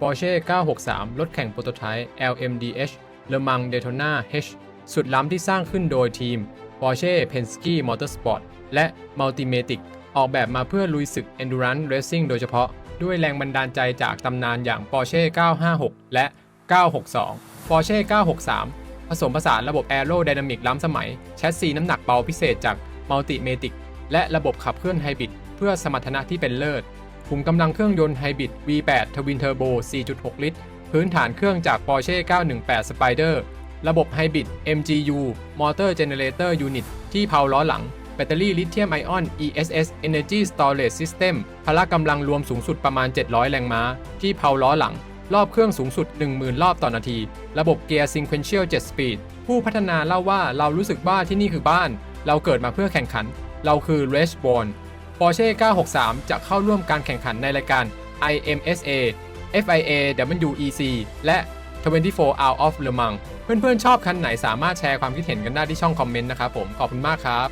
Porsche 963 รถแข่งโปรโตไทป์ LMDH Le Mans Daytona H สุดล้ำที่สร้างขึ้นโดยทีม Porsche Penske Motorsport และ Multimatic ออกแบบมาเพื่อลุยศึก Endurance Racing โดยเฉพาะ ด้วยแรงบันดาลใจจากตำนานอย่าง Porsche 956 และ 962 Porsche 963 ผสมผสานระบบ Aero Dynamic ล้ำสมัย แชสซีน้ำหนักเบาพิเศษจาก Multimatic และระบบขับเคลื่อนไฮบริดเพื่อสมรรถนะที่เป็นเลิศ ขุมกำลังเครื่องยนต์ไฮบริด V8 Twin Turbo 4.6 ลิตร พื้นฐานเครื่องจาก Porsche 918 Spider ระบบไฮบริด MGU Motor Generator Unit ที่เพาล้อหลัง แบตเตอรี่ลิเธียมไอออน ESS Energy Storage System พละกำลังรวมสูงสุดประมาณ 700 แรงม้า ที่เพาล้อหลัง รอบเครื่องสูงสุด 10,000 รอบต่อนาที ระบบเกียร์ Sequential 7 Speed ผู้พัฒนาเล่าว่าเรารู้สึกว่าที่นี่คือบ้าน เราเกิดมาเพื่อแข่งขัน เราคือ Race Born Porsche 963 จะเข้าร่วมการแข่งขันในรายการ IMSA FIA WEC และ 24 Hour of Le Mans เพื่อนๆ ชอบคันไหนสามารถแชร์ความคิดเห็นกันได้ที่ช่องคอมเมนต์นะครับผม ขอบคุณมากครับ